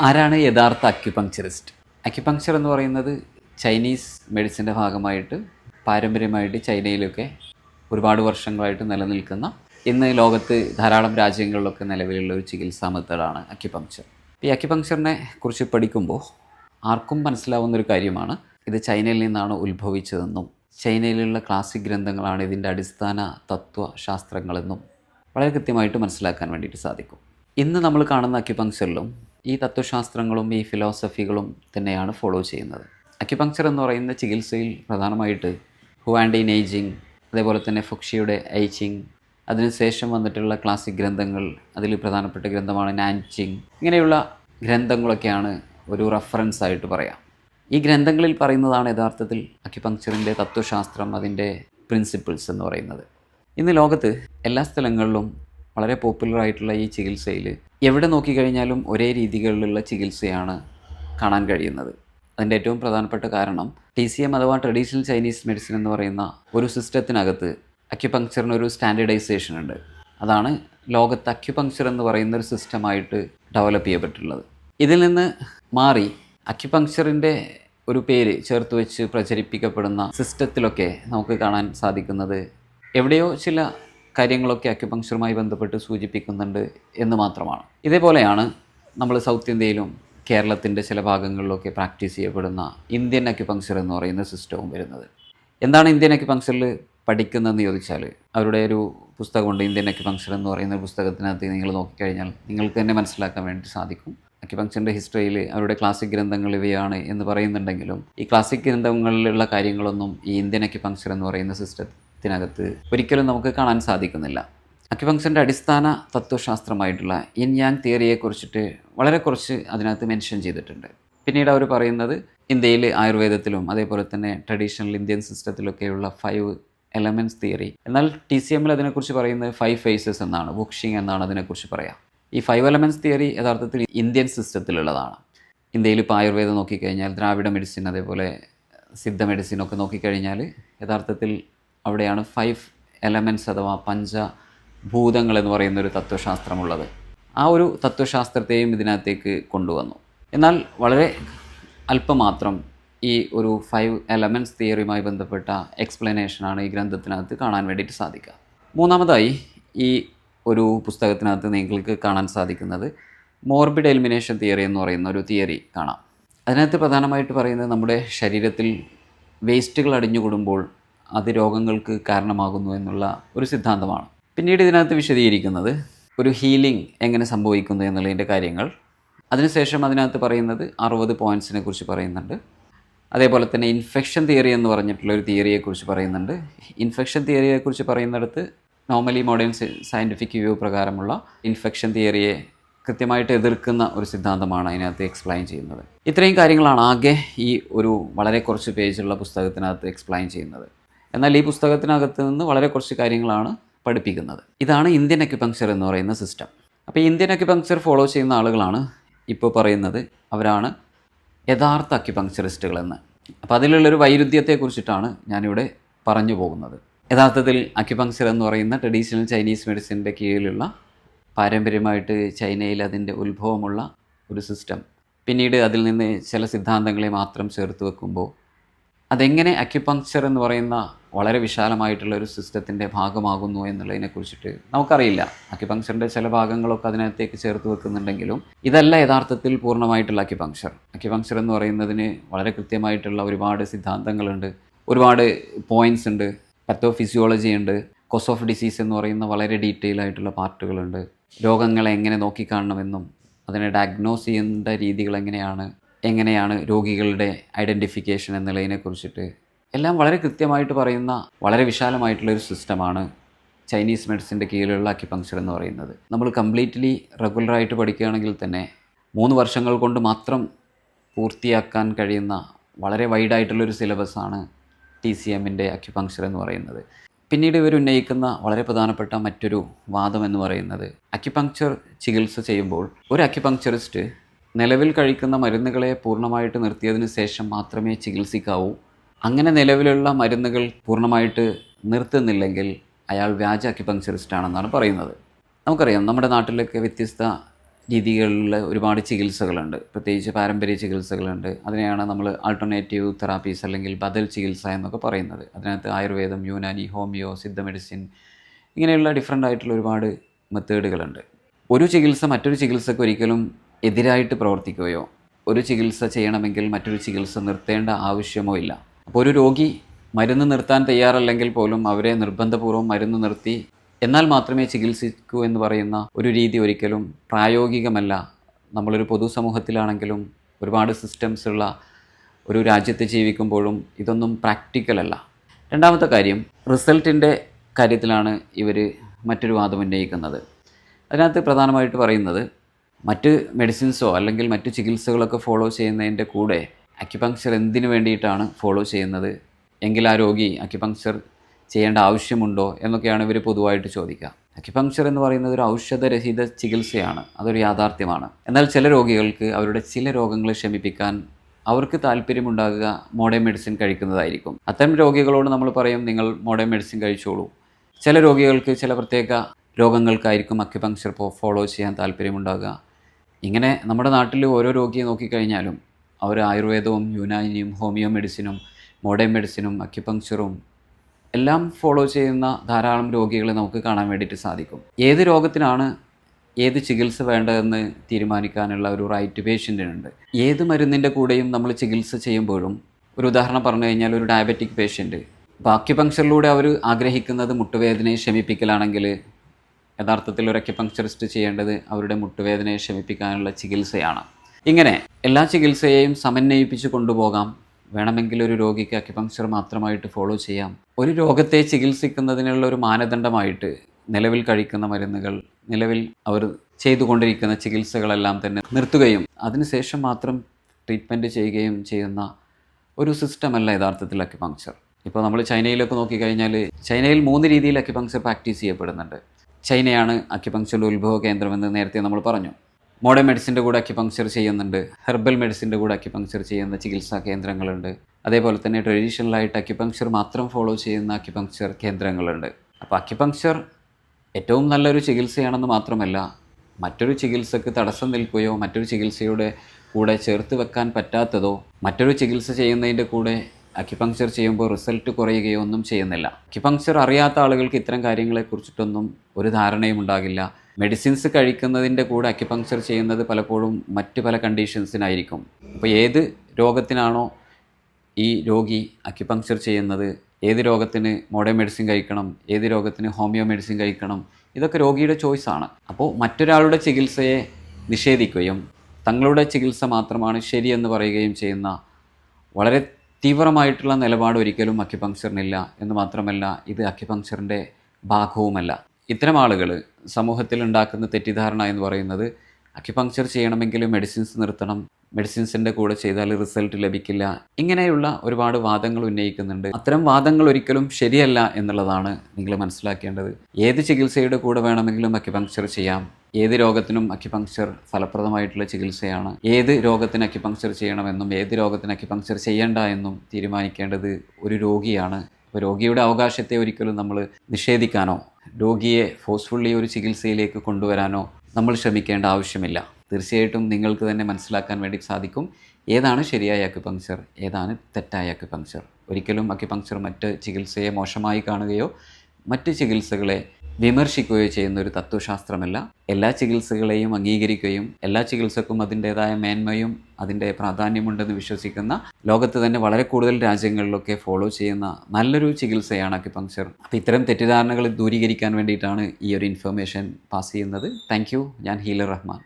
ആരാണ് യഥാർത്ഥ അക്യുപങ്ക്ചറിസ്റ്റ് അക്യുപങ്ക്ചർ എന്ന് പറയുന്നത് ചൈനീസ് മെഡിസിന്റെ ഭാഗമായിട്ട് പാരമ്പര്യമായിട്ട് ചൈനയിലൊക്കെ ഒരുപാട് വർഷങ്ങളായിട്ട് നിലനിൽക്കുന്ന ഇന്ന് ലോകത്ത് ധാരാളം രാജ്യങ്ങളിലൊക്കെ നിലവിലുള്ള ഒരു ചികിത്സാ മെത്തേഡാണ് അക്യുപങ്ക്ചർ ഈ അക്യുപങ്ക്ചറിനെ കുറിച്ച് പഠിക്കുമ്പോൾ ആർക്കും മനസ്സിലാവുന്ന ഒരു കാര്യമാണ് ഇത് ചൈനയിൽ നിന്നാണ് ഉത്ഭവിച്ചതെന്നും ചൈനയിലുള്ള ക്ലാസിക് ഗ്രന്ഥങ്ങളാണ് ഇതിന്റെ അടിസ്ഥാന തത്വശാസ്ത്രങ്ങളെന്നും വളരെ കൃത്യമായിട്ട് മനസ്സിലാക്കാൻ വേണ്ടിയിട്ട് സാധിക്കും. ഇന്ന് നമ്മൾ കാണുന്ന അക്യുപങ്ക്ചറിലും ഈ തത്വശാസ്ത്രങ്ങളും ഈ ഫിലോസഫികളും തന്നെയാണ് ഫോളോ ചെയ്യുന്നത്. അക്യുപങ്ക്ചർ എന്ന് പറയുന്ന ചികിത്സയിൽ പ്രധാനമായിട്ട് ഹുവാൻഡി ഏജിങ് അതേപോലെ തന്നെ ഫുക്ഷിയുടെ ഐച്ചിങ് അതിനുശേഷം വന്നിട്ടുള്ള ക്ലാസിക് ഗ്രന്ഥങ്ങൾ അതിൽ പ്രധാനപ്പെട്ട ഗ്രന്ഥമാണ് നാൻചിങ് ഇങ്ങനെയുള്ള ഗ്രന്ഥങ്ങളൊക്കെയാണ് ഒരു റെഫറൻസ് ആയിട്ട് പറയാം. ഈ ഗ്രന്ഥങ്ങളിൽ പറയുന്നതാണ് യഥാർത്ഥത്തിൽ അക്യുപങ്ക്ചറിന്റെ തത്വശാസ്ത്രം അതിന്റെ പ്രിൻസിപ്പിൾസ് എന്ന് പറയുന്നത്. ഇന്ന് ലോകത്ത് എല്ലാ സ്ഥലങ്ങളിലും വളരെ പോപ്പുലർ ആയിട്ടുള്ള ഈ ചികിത്സയിൽ എവിടെ നോക്കിക്കഴിഞ്ഞാലും ഒരേ രീതികളിലുള്ള ചികിത്സയാണ് കാണാൻ കഴിയുന്നത്. അതിന്റെ ഏറ്റവും പ്രധാനപ്പെട്ട കാരണം ടി സി എം അഥവാ ട്രഡീഷണൽ ചൈനീസ് മെഡിസിൻ എന്ന് പറയുന്ന ഒരു സിസ്റ്റത്തിനകത്ത് അക്യുപങ്ക്ചറിന് ഒരു സ്റ്റാൻഡേർഡൈസേഷൻ ഉണ്ട്. അതാണ് ലോകത്ത് അക്യുപങ്ക്ചർ എന്ന് പറയുന്ന ഒരു സിസ്റ്റമായിട്ട് ഡെവലപ്പ് ചെയ്യപ്പെട്ടിട്ടുള്ളത്. ഇതിൽ നിന്ന് മാറി അക്യുപങ്ക്ചറിന്റെ ഒരു പേര് ചേർത്ത് വെച്ച് പ്രചരിപ്പിക്കപ്പെടുന്ന സിസ്റ്റത്തിലൊക്കെ നമുക്ക് കാണാൻ സാധിക്കുന്നത് എവിടെയോ ചില കാര്യങ്ങളൊക്കെ അക്യുപങ്ക്ചറുമായി ബന്ധപ്പെട്ട് സൂചിപ്പിക്കുന്നുണ്ട് എന്ന് മാത്രമാണ്. ഇതേപോലെയാണ് നമ്മൾ സൗത്ത് ഇന്ത്യയിലും കേരളത്തിന്റെ ചില ഭാഗങ്ങളിലൊക്കെ പ്രാക്ടീസ് ചെയ്യപ്പെടുന്ന ഇന്ത്യൻ അക്യുപങ്ക്ചർ എന്ന് പറയുന്ന സിസ്റ്റവും വരുന്നത്. എന്താണ് ഇന്ത്യൻ അക്യുപങ്ക്ചറിൽ പഠിക്കുന്നതെന്ന് ചോദിച്ചാൽ അവരുടെ ഒരു പുസ്തകമുണ്ട് ഇന്ത്യൻ അക്യുപങ്ക്ചർ എന്ന് പറയുന്ന പുസ്തകത്തിനകത്ത് നിങ്ങൾ നോക്കിക്കഴിഞ്ഞാൽ നിങ്ങൾക്ക് തന്നെ മനസ്സിലാക്കാൻ വേണ്ടി സാധിക്കും. അക്യുപങ്ക്ചറിന്റെ ഹിസ്റ്ററിയിൽ അവരുടെ ക്ലാസിക് ഗ്രന്ഥങ്ങൾ ഇവയാണ് എന്ന് പറയുന്നുണ്ടെങ്കിലും ഈ ക്ലാസിക് ഗ്രന്ഥങ്ങളിലുള്ള കാര്യങ്ങളൊന്നും ഈ ഇന്ത്യൻ അക്യുപങ്ക്ചർ എന്ന് പറയുന്ന സിസ്റ്റത്തിനകത്ത് ഒരിക്കലും നമുക്ക് കാണാൻ സാധിക്കുന്നില്ല. അക്യുപങ്ഷന്റെ അടിസ്ഥാന തത്വശാസ്ത്രമായിട്ടുള്ള ഇൻ യാങ് തിയറിയെക്കുറിച്ചിട്ട് വളരെ കുറച്ച് അതിനകത്ത് മെൻഷൻ ചെയ്തിട്ടുണ്ട്. പിന്നീട് അവർ പറയുന്നത് ഇന്ത്യയിൽ ആയുർവേദത്തിലും അതേപോലെ തന്നെ ട്രഡീഷണൽ ഇന്ത്യൻ സിസ്റ്റത്തിലൊക്കെയുള്ള ഫൈവ് എലമെന്റ്സ് തിയറി എന്നാൽ ടി സി എമ്മിൽ അതിനെക്കുറിച്ച് പറയുന്നത് ഫൈവ് ഫേസസ് എന്നാണ്. ബുക്ഷിങ് എന്നാണ് അതിനെക്കുറിച്ച് പറയാം. ഈ ഫൈവ് എലമെന്റ്സ് തിയറി യഥാർത്ഥത്തിൽ ഇന്ത്യൻ സിസ്റ്റത്തിലുള്ളതാണ് ഇന്ത്യയിൽ ഇപ്പോൾ ആയുർവേദം നോക്കിക്കഴിഞ്ഞാൽ ദ്രാവിഡ മെഡിസിൻ അതേപോലെ സിദ്ധ മെഡിസിൻ ഒക്കെ നോക്കിക്കഴിഞ്ഞാൽ യഥാർത്ഥത്തിൽ അവിടെയാണ് ഫൈവ് എലമെന്റ്സ് അഥവാ പഞ്ചഭൂതങ്ങൾ എന്ന് പറയുന്ന ഒരു തത്വശാസ്ത്രമുള്ളത്. ആ ഒരു തത്വശാസ്ത്രത്തെയും ഇതിനകത്തേക്ക് കൊണ്ടുവന്നു. എന്നാൽ വളരെ അല്പമാത്രം ഈ ഒരു ഫൈവ് എലമെന്റ്സ് തിയറിയുമായി ബന്ധപ്പെട്ട എക്സ്പ്ലനേഷനാണ് ഈ ഗ്രന്ഥത്തിനകത്ത് കാണാൻ വേണ്ടിയിട്ട് സാധിക്കുക. മൂന്നാമതായി ഈ ഒരു പുസ്തകത്തിനകത്ത് നിങ്ങൾക്ക് കാണാൻ സാധിക്കുന്നത് മോർബിഡ് എലിമിനേഷൻ തിയറി എന്ന് പറയുന്ന ഒരു തിയറി കാണാം. അതിനകത്ത് പ്രധാനമായിട്ട് പറയുന്നത് നമ്മുടെ ശരീരത്തിൽ വേസ്റ്റുകൾ അടിഞ്ഞുകൂടുമ്പോൾ അത് രോഗങ്ങൾക്ക് കാരണമാകുന്നു എന്നുള്ള ഒരു സിദ്ധാന്തമാണ്. പിന്നീട് ഇതിനകത്ത് വിശദീകരിക്കുന്നത് ഒരു ഹീലിംഗ് എങ്ങനെ സംഭവിക്കുന്നു എന്നുള്ളതിന്റെ കാര്യങ്ങൾ. അതിനുശേഷം അതിനകത്ത് പറയുന്നത് അറുപത് പോയിന്റ്സിനെ കുറിച്ച് പറയുന്നുണ്ട്. അതേപോലെ തന്നെ ഇൻഫെക്ഷൻ തിയറി എന്ന് പറഞ്ഞിട്ടുള്ള ഒരു തിയറിയെക്കുറിച്ച് പറയുന്നുണ്ട്. ഇൻഫെക്ഷൻ തിയറിയെക്കുറിച്ച് പറയുന്നിടത്ത് നോർമലി മോഡേൺ സയന്റിഫിക് വ്യൂ പ്രകാരമുള്ള ഇൻഫെക്ഷൻ തിയറിയെ കൃത്യമായിട്ട് എതിർക്കുന്ന ഒരു സിദ്ധാന്തമാണ് അതിനകത്ത് എക്സ്പ്ലെയിൻ ചെയ്യുന്നത്. ഇത്രയും കാര്യങ്ങളാണ് ആകെ ഈ ഒരു വളരെ കുറച്ച് പേജുള്ള പുസ്തകത്തിനകത്ത് എക്സ്പ്ലെയിൻ ചെയ്യുന്നത്. എന്നാൽ ഈ പുസ്തകത്തിനകത്ത് നിന്ന് വളരെ കുറച്ച് കാര്യങ്ങളാണ് പഠിപ്പിക്കുന്നത്. ഇതാണ് ഇന്ത്യൻ അക്യുപങ്ക്ചർ എന്ന് പറയുന്ന സിസ്റ്റം അപ്പോൾ ഇന്ത്യൻ അക്യുപങ്ക്ചർ ഫോളോ ചെയ്യുന്ന ആളുകളാണ് ഇപ്പോൾ പറയുന്നത് അവരാണ് യഥാർത്ഥ അക്യുപങ്ക്ചറിസ്റ്റുകളെന്ന് അപ്പോൾ അതിലുള്ളൊരു വൈരുദ്ധ്യത്തെക്കുറിച്ചിട്ടാണ് ഞാനിവിടെ പറഞ്ഞു പോകുന്നത്. യഥാർത്ഥത്തിൽ അക്യുപങ്ക്ചർ എന്ന് പറയുന്ന ട്രഡീഷണൽ ചൈനീസ് മെഡിസിന്റെ കീഴിലുള്ള പാരമ്പര്യമായിട്ട് ചൈനയിൽ അതിന്റെ ഉത്ഭവമുള്ള ഒരു സിസ്റ്റം പിന്നീട് അതിൽ നിന്ന് ചില സിദ്ധാന്തങ്ങളെ മാത്രം ചേർത്ത് വെക്കുമ്പോൾ അതെങ്ങനെ അക്യുപങ്ക്ചർ എന്ന് പറയുന്ന വളരെ വിശാലമായിട്ടുള്ള ഒരു സിസ്റ്റത്തിന്റെ ഭാഗമാകുന്നു എന്നുള്ളതിനെ കുറിച്ചിട്ട് നമുക്കറിയില്ല. അക്യുപങ്ക്ചറിന്റെ ചില ഭാഗങ്ങളൊക്കെ അതിനകത്തേക്ക് ചേർത്ത് വെക്കുന്നുണ്ടെങ്കിലും ഇതല്ല യഥാർത്ഥത്തിൽ പൂർണമായിട്ടുള്ള അക്യുപങ്ക്ചർ അക്യുപങ്ക്ചർ എന്ന് പറയുന്നതിന് വളരെ കൃത്യമായിട്ടുള്ള ഒരുപാട് സിദ്ധാന്തങ്ങളുണ്ട്. ഒരുപാട് പോയിന്റ്സ് ഉണ്ട്. പത്തോഫിസിയോളജി ഉണ്ട്. കോസ് ഓഫ് ഡിസീസ് എന്ന് പറയുന്ന വളരെ ഡീറ്റെയിൽ ആയിട്ടുള്ള പാർട്ടുകളുണ്ട്. രോഗങ്ങളെ എങ്ങനെ നോക്കിക്കാണണമെന്നും അതിനെ ഡയഗ്നോസ് ചെയ്യേണ്ട രീതികൾ എങ്ങനെയാണ് എങ്ങനെയാണ് രോഗികളുടെ ഐഡന്റിഫിക്കേഷൻ എന്നുള്ളതിനെ കുറിച്ചിട്ട് എല്ലാം വളരെ കൃത്യമായിട്ട് പറയുന്ന വളരെ വിശാലമായിട്ടുള്ള ഒരു സിസ്റ്റമാണ് ചൈനീസ് മെഡിസിന്റെ കീഴിലുള്ള അക്യുപങ്ക്ചർ എന്ന് പറയുന്നത്. നമ്മൾ കംപ്ലീറ്റ്ലി റെഗുലറായിട്ട് പഠിക്കുകയാണെങ്കിൽ തന്നെ മൂന്ന് വർഷങ്ങൾ കൊണ്ട് മാത്രം പൂർത്തിയാക്കാൻ കഴിയുന്ന വളരെ വൈഡായിട്ടുള്ളൊരു സിലബസാണ് ടി സി എമ്മിന്റെ അക്യുപങ്ക്ചർ എന്ന് പറയുന്നത്. പിന്നീട് ഇവർ ഉന്നയിക്കുന്ന വളരെ പ്രധാനപ്പെട്ട മറ്റൊരു വാദം എന്ന് പറയുന്നത് അക്യുപങ്ക്ചർ ചികിത്സ ചെയ്യുമ്പോൾ ഒരു അക്യുപങ്ക്ചറിസ്റ്റ് നിലവിൽ കഴിക്കുന്ന മരുന്നുകളെ പൂർണമായിട്ട് നിർത്തിയതിന് ശേഷം മാത്രമേ ചികിത്സിക്കാവൂ. അങ്ങനെ നിലവിലുള്ള മരുന്നുകൾ പൂർണമായിട്ട് നിർത്തുന്നില്ലെങ്കിൽ അയാൾ വ്യാജ അക്യുപങ്ക്ചറിസ്റ്റ് ആണെന്നാണ് പറയുന്നത്. നമുക്കറിയാം നമ്മുടെ നാട്ടിലൊക്കെ വ്യത്യസ്ത രീതികളിലുള്ള ഒരുപാട് ചികിത്സകളുണ്ട്. പ്രത്യേകിച്ച് പാരമ്പര്യ ചികിത്സകളുണ്ട്. അതിനെയാണ് നമ്മൾ ആൾട്ടർനേറ്റീവ് തെറാപ്പീസ് അല്ലെങ്കിൽ ബദൽ ചികിത്സ എന്നൊക്കെ പറയുന്നത്. അതിനകത്ത് ആയുർവേദം യൂനാനി ഹോമിയോ സിദ്ധ മെഡിസിൻ ഇങ്ങനെയുള്ള ഡിഫറെന്റ് ആയിട്ടുള്ള ഒരുപാട് മെത്തേഡുകളുണ്ട് ഒരു ചികിത്സ മറ്റൊരു ചികിത്സക്ക് ഒരിക്കലും എതിരായിട്ട് പ്രവർത്തിക്കുകയോ ഒരു ചികിത്സ ചെയ്യണമെങ്കിൽ മറ്റൊരു ചികിത്സ നിർത്തേണ്ട ആവശ്യമോ ഇല്ല. അപ്പോൾ ഒരു രോഗി മരുന്ന് നിർത്താൻ തയ്യാറല്ലെങ്കിൽ പോലും അവരെ നിർബന്ധപൂർവം മരുന്ന് നിർത്തി എന്നാൽ മാത്രമേ ചികിത്സിക്കൂ എന്ന് പറയുന്ന ഒരു രീതി ഒരിക്കലും പ്രായോഗികമല്ല. നമ്മളൊരു പൊതുസമൂഹത്തിലാണെങ്കിലും ഒരുപാട് സിസ്റ്റംസ് ഉള്ള ഒരു രാജ്യത്ത് ജീവിക്കുമ്പോഴും ഇതൊന്നും പ്രാക്ടിക്കലല്ല രണ്ടാമത്തെ കാര്യം റിസൾട്ടിന്റെ കാര്യത്തിലാണ് ഇവർ മറ്റൊരു വാദം ഉന്നയിക്കുന്നത്. അതിനകത്ത് പ്രധാനമായിട്ട് പറയുന്നത് മറ്റ് മെഡിസിൻസോ അല്ലെങ്കിൽ മറ്റ് ചികിത്സകളൊക്കെ ഫോളോ ചെയ്യുന്നതിന്റെ കൂടെ അക്യുപങ്ക്ചർ എന്തിനു വേണ്ടിയിട്ടാണ് ഫോളോ ചെയ്യുന്നത്? എങ്കിൽ ആ രോഗി അക്യുപങ്ക്ചർ ചെയ്യേണ്ട ആവശ്യമുണ്ടോ എന്നൊക്കെയാണ് ഇവർ പൊതുവായിട്ട് ചോദിക്കുക. അക്യുപങ്ക്ചർ എന്ന് പറയുന്നത് ഒരു ഔഷധരഹിത ചികിത്സയാണ്. അതൊരു യാഥാർത്ഥ്യമാണ്. എന്നാൽ ചില രോഗികൾക്ക് അവരുടെ ചില രോഗങ്ങളെ ശമിപ്പിക്കാൻ അവർക്ക് താല്പര്യമുണ്ടാകുക മോഡേൺ മെഡിസിൻ കഴിക്കുന്നതായിരിക്കും. അത്തരം രോഗികളോട് നമ്മൾ പറയും നിങ്ങൾ മോഡേൺ മെഡിസിൻ കഴിച്ചോളൂ. ചില രോഗികൾക്ക് ചില പ്രത്യേക രോഗങ്ങൾക്കായിരിക്കും അക്യുപങ്ക്ചർ ഫോളോ ചെയ്യാൻ താല്പര്യമുണ്ടാകുക. ഇങ്ങനെ നമ്മുടെ നാട്ടിൽ ഓരോ രോഗിയെ നോക്കിക്കഴിഞ്ഞാലും അവർ ആയുർവേദവും യുനാനിയും ഹോമിയോ മെഡിസിനും മോഡേൺ മെഡിസിനും അക്യുപങ്ക്ചറും എല്ലാം ഫോളോ ചെയ്യുന്ന ധാരാളം രോഗികളെ നമുക്ക് കാണാൻ വേണ്ടിയിട്ട് സാധിക്കും. ഏത് രോഗത്തിനാണ് ഏത് ചികിത്സ വേണ്ടതെന്ന് തീരുമാനിക്കാനുള്ള ഒരു റൈറ്റ് പേഷ്യന്റിനുണ്ട് ഏത് മരുന്നിന്റെ കൂടെയും നമ്മൾ ചികിത്സ ചെയ്യുമ്പോഴും ഒരു ഉദാഹരണം പറഞ്ഞു കഴിഞ്ഞാൽ ഒരു ഡയബറ്റിക് പേഷ്യന്റ് അപ്പോൾ അക്യുപങ്ക്ചറിലൂടെ അവർ ആഗ്രഹിക്കുന്നത് മുട്ടുവേദനയെ ശമിപ്പിക്കലാണെങ്കിൽ യഥാർത്ഥത്തിൽ ഒരു ചെയ്യേണ്ടത് അവരുടെ മുട്ടുവേദനയെ ശമിപ്പിക്കാനുള്ള ചികിത്സയാണ്. ഇങ്ങനെ എല്ലാ ചികിത്സയെയും സമന്വയിപ്പിച്ച് കൊണ്ടുപോകാം. വേണമെങ്കിൽ ഒരു രോഗിക്ക് അക്യുപങ്ക്ചർ മാത്രമായിട്ട് ഫോളോ ചെയ്യാം. ഒരു രോഗത്തെ ചികിത്സിക്കുന്നതിനുള്ള ഒരു മാനദണ്ഡമായിട്ട് നിലവിൽ കഴിക്കുന്ന മരുന്നുകൾ നിലവിൽ അവർ ചെയ്തുകൊണ്ടിരിക്കുന്ന ചികിത്സകളെല്ലാം തന്നെ നിർത്തുകയും അതിനുശേഷം മാത്രം ട്രീറ്റ്മെന്റ് ചെയ്യുകയും ചെയ്യുന്ന ഒരു സിസ്റ്റമല്ല യഥാർത്ഥത്തിൽ അക്യുപങ്ക്ചർ ഇപ്പോൾ നമ്മൾ ചൈനയിലൊക്കെ നോക്കിക്കഴിഞ്ഞാൽ ചൈനയിൽ മൂന്ന് രീതിയിൽ അക്യുപങ്ക്ചർ പ്രാക്ടീസ് ചെയ്യപ്പെടുന്നുണ്ട്. ചൈനയാണ് അക്യുപങ്ക്ചറിന്റെ ഉത്ഭവ കേന്ദ്രമെന്ന് നേരത്തെ നമ്മൾ പറഞ്ഞു. മോഡേൺ മെഡിസിന്റെ കൂടെ അക്യുപങ്ക്ചർ ചെയ്യുന്നുണ്ട്. ഹെർബൽ മെഡിസിന്റെ കൂടെ അക്യുപങ്ക്ചർ ചെയ്യുന്ന ചികിത്സാ കേന്ദ്രങ്ങളുണ്ട്. അതേപോലെ തന്നെ ട്രഡീഷണലായിട്ട് അക്യുപങ്ക്ചർ മാത്രം ഫോളോ ചെയ്യുന്ന അക്യുപങ്ക്ചർ കേന്ദ്രങ്ങളുണ്ട്. അപ്പോൾ അക്യുപങ്ക്ചർ ഏറ്റവും നല്ലൊരു ചികിത്സയാണെന്ന് മാത്രമല്ല മറ്റൊരു ചികിത്സക്ക് തടസ്സം നിൽക്കുകയോ മറ്റൊരു ചികിത്സയുടെ കൂടെ ചേർത്ത് വെക്കാൻ പറ്റാത്തതോ മറ്റൊരു ചികിത്സ ചെയ്യുന്നതിന്റെ കൂടെ അക്യുപങ്ക്ചർ ചെയ്യുമ്പോൾ റിസൾട്ട് കുറയുകയോ ഒന്നും ചെയ്യുന്നില്ല. അക്യുപങ്ക്ചർ അറിയാത്ത ആളുകൾക്ക് ഇത്തരം കാര്യങ്ങളെക്കുറിച്ചിട്ടൊന്നും ഒരു ധാരണയും ഉണ്ടാകില്ല. മെഡിസിൻസ് കഴിക്കുന്നതിന്റെ കൂടെ അക്യുപങ്ക്ചർ ചെയ്യുന്നത് പലപ്പോഴും മറ്റ് പല കണ്ടീഷൻസിനായിരിക്കും അപ്പോൾ ഏത് രോഗത്തിനാണോ ഈ രോഗി അക്യുപങ്ക്ചർ ചെയ്യുന്നത്? ഏത് രോഗത്തിന് മോഡേൺ മെഡിസിൻ കഴിക്കണം? ഏത് രോഗത്തിന് ഹോമിയോ മെഡിസിൻ കഴിക്കണം? ഇതൊക്കെ രോഗിയുടെ ചോയ്സാണ് അപ്പോൾ മറ്റൊരാളുടെ ചികിത്സയെ നിഷേധിക്കുകയും തങ്ങളുടെ ചികിത്സ മാത്രമാണ് ശരിയെന്ന് പറയുകയും ചെയ്യുന്ന വളരെ തീവ്രമായിട്ടുള്ള നിലപാട് ഒരിക്കലും അക്യുപങ്ക്ചറിനില്ല എന്ന് മാത്രമല്ല ഇത് അക്യുപങ്ക്ചറിന്റെ ഭാഗവുമല്ല. ഇത്തരം ആളുകൾ സമൂഹത്തിൽ ഉണ്ടാക്കുന്ന തെറ്റിദ്ധാരണ എന്ന് പറയുന്നത് അക്യുപങ്ക്ചർ ചെയ്യണമെങ്കിൽ മെഡിസിൻസ് നിർത്തണം മെഡിസിൻസിന്റെ കൂടെ ചെയ്താൽ റിസൾട്ട് ലഭിക്കില്ല. ഇങ്ങനെയുള്ള ഒരുപാട് വാദങ്ങൾ ഉന്നയിക്കുന്നുണ്ട്. അത്തരം വാദങ്ങൾ ഒരിക്കലും ശരിയല്ല എന്നുള്ളതാണ് നിങ്ങൾ മനസ്സിലാക്കേണ്ടത്. ഏത് ചികിത്സയുടെ കൂടെ വേണമെങ്കിലും അക്യുപങ്ക്ചർ ചെയ്യാം. ഏത് രോഗത്തിനും അക്യുപങ്ക്ചർ ഫലപ്രദമായിട്ടുള്ള ചികിത്സയാണ്. ഏത് രോഗത്തിന് അക്യുപങ്ക്ചർ ചെയ്യണമെന്നും ഏത് രോഗത്തിന് അക്യുപങ്ക്ചർ ചെയ്യേണ്ട എന്നും തീരുമാനിക്കേണ്ടത് ഒരു രോഗിയാണ്. അപ്പോൾ രോഗിയുടെ അവകാശത്തെ ഒരിക്കലും നമ്മൾ നിഷേധിക്കാനോ രോഗിയെ ഫോഴ്സ്ഫുള്ളി ഒരു ചികിത്സയിലേക്ക് കൊണ്ടുവരാനോ നമ്മൾ ശ്രമിക്കേണ്ട ആവശ്യമില്ല. തീർച്ചയായിട്ടും നിങ്ങൾക്ക് തന്നെ മനസ്സിലാക്കാൻ വേണ്ടി സാധിക്കും. ഏതാണ് ശരിയായ അക്യുപങ്ക്ചർ ഏതാണ് തെറ്റായ അക്യുപങ്ക്ചർ ഒരിക്കലും അക്യുപങ്ക്ചർ മറ്റ് ചികിത്സയെ മോശമായി കാണുകയോ മറ്റ് ചികിത്സകളെ വിമർശിക്കുകയോ ചെയ്യുന്ന ഒരു തത്വശാസ്ത്രമല്ല. എല്ലാ ചികിത്സകളെയും അംഗീകരിക്കുകയും എല്ലാ ചികിത്സക്കും അതിന്റേതായ മേന്മയും അതിന്റെ പ്രാധാന്യമുണ്ടെന്ന് വിശ്വസിക്കുന്ന ലോകത്ത് തന്നെ വളരെ കൂടുതൽ രാജ്യങ്ങളിലൊക്കെ ഫോളോ ചെയ്യുന്ന നല്ലൊരു ചികിത്സയാണ് അക്യുപങ്ക്ചർ അപ്പോൾ ഇത്തരം തെറ്റിദ്ധാരണകൾ ദൂരീകരിക്കാൻ വേണ്ടിയിട്ടാണ് ഈ ഒരു ഇൻഫർമേഷൻ പാസ് ചെയ്യുന്നത്. താങ്ക് ഞാൻ ഹീലർ റഹ്മാൻ.